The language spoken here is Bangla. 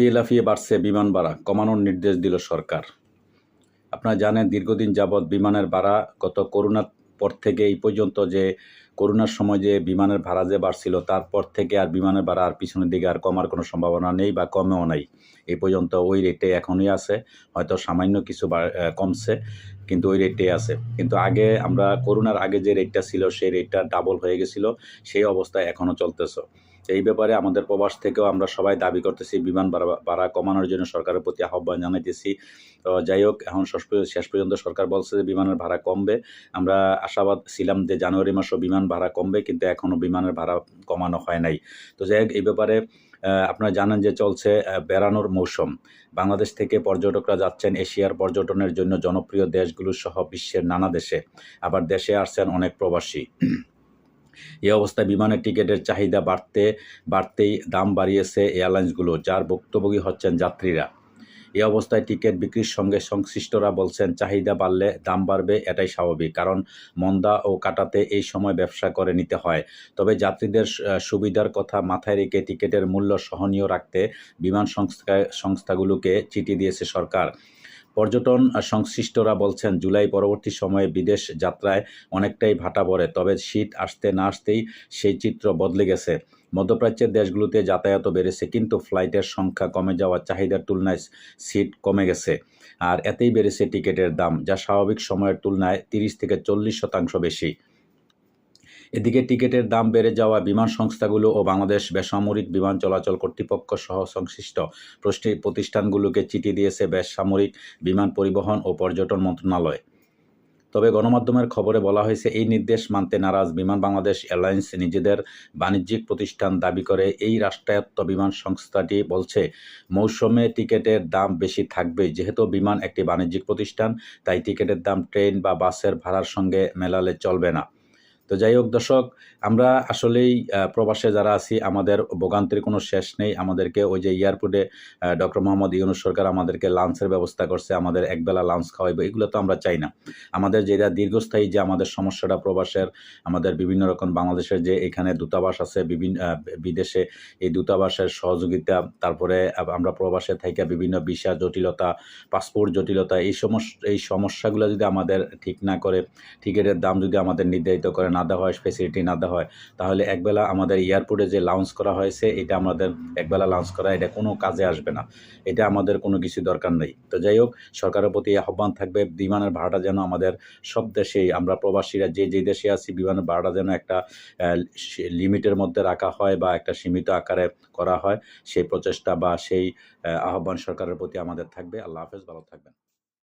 লাফিয়ে লাফিয়ে বাড়ছে বিমান ভাড়া, কমানোর নির্দেশ দিল সরকার। আপনারা জানেন, দীর্ঘদিন যাবৎ বিমানের ভাড়া গত করোনার পর থেকে এই পর্যন্ত যে, করোনার সময় যে বিমানের ভাড়া যে বাড়ছিল, তারপর থেকে আর বিমানের ভাড়া আর পিছনের দিকে আর কমার কোনো সম্ভাবনা নেই বা কমেও নাই। এই পর্যন্ত ওই রেটে এখনই আছে। হয়তো সামান্য কিছু কমছে, কিন্তু ওই রেটে আছে। কিন্তু আগে আমরা, করোনার আগে যে রেটটা ছিল, সেই রেটটা ডাবল হয়ে গেছিল। সেই অবস্থায় এখনও চলতেছে। এই ব্যাপারে আমাদের প্রবাস থেকেও আমরা সবাই দাবি করতেছি, বিমান ভাড়া কমানোর জন্য সরকারের প্রতি আহ্বান জানাইতেছি। তো যাই হোক, এখন শেষ পর্যন্ত সরকার বলছে যে বিমানের ভাড়া কমবে। আমরা আশাবাদ ছিলাম যে জানুয়ারি মাসও বিমান ভাড়া কমবে, কিন্তু এখনও বিমানের ভাড়া কমানো হয় নাই। তো যাই হোক, এই ব্যাপারে আপনারা জানেন যে চলছে বেড়ানোর মৌসুম। বাংলাদেশ থেকে পর্যটকরা যাচ্ছেন এশিয়ার পর্যটনের জন্য জনপ্রিয় দেশগুলো সহ বিশ্বের নানা দেশে। আবার দেশে আসছেন অনেক প্রবাসী। এই অবস্থায় বিমানের টিকিটের চাহিদা বাড়তে, বাড়তেই দাম বাড়িয়েছে এয়ারলাইন্সগুলো, যার ভুক্তভোগী হচ্ছেন যাত্রীরা। এ অবস্থায় টিকিট বিক্রির সঙ্গে সংশ্লিষ্টরা বলছেন, চাহিদা বাড়লে দাম বাড়বে, এটাই স্বাভাবিক। কারণ মন্দা ও কাটাতে এই সময় ব্যবসা করে নিতে হয়। তবে যাত্রীদের সুবিধার কথা মাথায় রেখে টিকিটের মূল্য সহনীয় রাখতে বিমান সংস্থা, সংস্থাগুলোকে চিঠি দিয়েছে সরকার। পর্যটন সংশ্লিষ্টরা বলছেন, জুলাই পরবর্তী সময়ে বিদেশ যাত্রায় অনেকটাই ভাটা পড়ে, তবে শীত আসতে না আসতেই সেই চিত্র বদলে গেছে। মধ্যপ্রাচ্যের দেশগুলোতে যাতায়াত বেড়েছে, কিন্তু ফ্লাইটের সংখ্যা কমে যাওয়ার চাহিদার তুলনায় সিট কমে গেছে, আর এতেই বেড়েছে টিকিটের দাম, যা স্বাভাবিক সময়ের তুলনায় তিরিশ থেকে চল্লিশ শতাংশ বেশি। এদিকে টিকিটের দাম বেড়ে যাওয়া বিমান সংস্থাগুলো ও বাংলাদেশ বেসামরিক বিমান চলাচল কর্তৃপক্ষ সহ সংশ্লিষ্ট প্রতিষ্ঠানগুলোকে চিঠি দিয়েছে বেসামরিক বিমান পরিবহন ও পর্যটন মন্ত্রণালয়। তবে গণমাধ্যমের খবরে বলা হয়েছে, এই নির্দেশ মানতে নারাজ বিমান বাংলাদেশ এয়ারলাইন্স নিজেদের বাণিজ্যিক প্রতিষ্ঠান দাবি করে, এই রাষ্ট্রায়ত্ত বিমান সংস্থাটি বলছে, মৌসুমে টিকিটের দাম বেশি থাকবে। যেহেতু বিমান একটি বাণিজ্যিক প্রতিষ্ঠান, তাই টিকিটের দাম ট্রেন বা বাসের ভাড়ার সঙ্গে মেলালে চলবে না। তো যাই হোক দর্শক, আমরা আসলেই প্রবাসে যারা আছি, আমাদের ভোগান্তির কোনো শেষ নেই। আমাদেরকে ওই যে এয়ারপোর্টে ডক্টর মোহাম্মদ ইউনুস সরকার আমাদেরকে লাঞ্চের ব্যবস্থা করছে, আমাদের একবেলা লাঞ্চ খাওয়াইবে, এগুলো তো আমরা চাই না। আমাদের যেটা দীর্ঘস্থায়ী যে আমাদের সমস্যাটা প্রবাসের, আমাদের বিভিন্ন রকম বাংলাদেশের যে এখানে দূতাবাস আছে বিভিন্ন বিদেশে এই দূতাবাসের সহযোগিতা, তারপরে আমরা প্রবাসে থেকে বিভিন্ন ভিসা জটিলতা, পাসপোর্ট জটিলতা, এই সমস্যা এই সমস্যাগুলো যদি আমাদের ঠিক না করে টিকিটের দাম যদি আমাদের নির্ধারিত করে না দেওয়া হয় ফেসিলিটি না দেওয়া হয়, তাহলে একবেলা আমাদের এয়ারপোর্টে যে লাউঞ্চ করা হয়েছে, এটা আমাদের একবেলা লাউঞ্চ করা, এটা কোনো কাজে আসবে না। এটা আমাদের কোনো কিছু দরকার নেই। তো যাই হোক, সরকারের প্রতি আহ্বান থাকবে, বিমানের ভাড়াটা যেন আমাদের সব দেশেই, আমরা প্রবাসীরা যে যে দেশে আছি, বিমানের ভাড়াটা যেন একটা লিমিটের মধ্যে রাখা হয় বা একটা সীমিত আকারে করা হয়, সেই প্রচেষ্টা বা সেই আহ্বান সরকারের প্রতি আমাদের থাকবে। আল্লাহ হাফেজ, ভালো থাকবেন।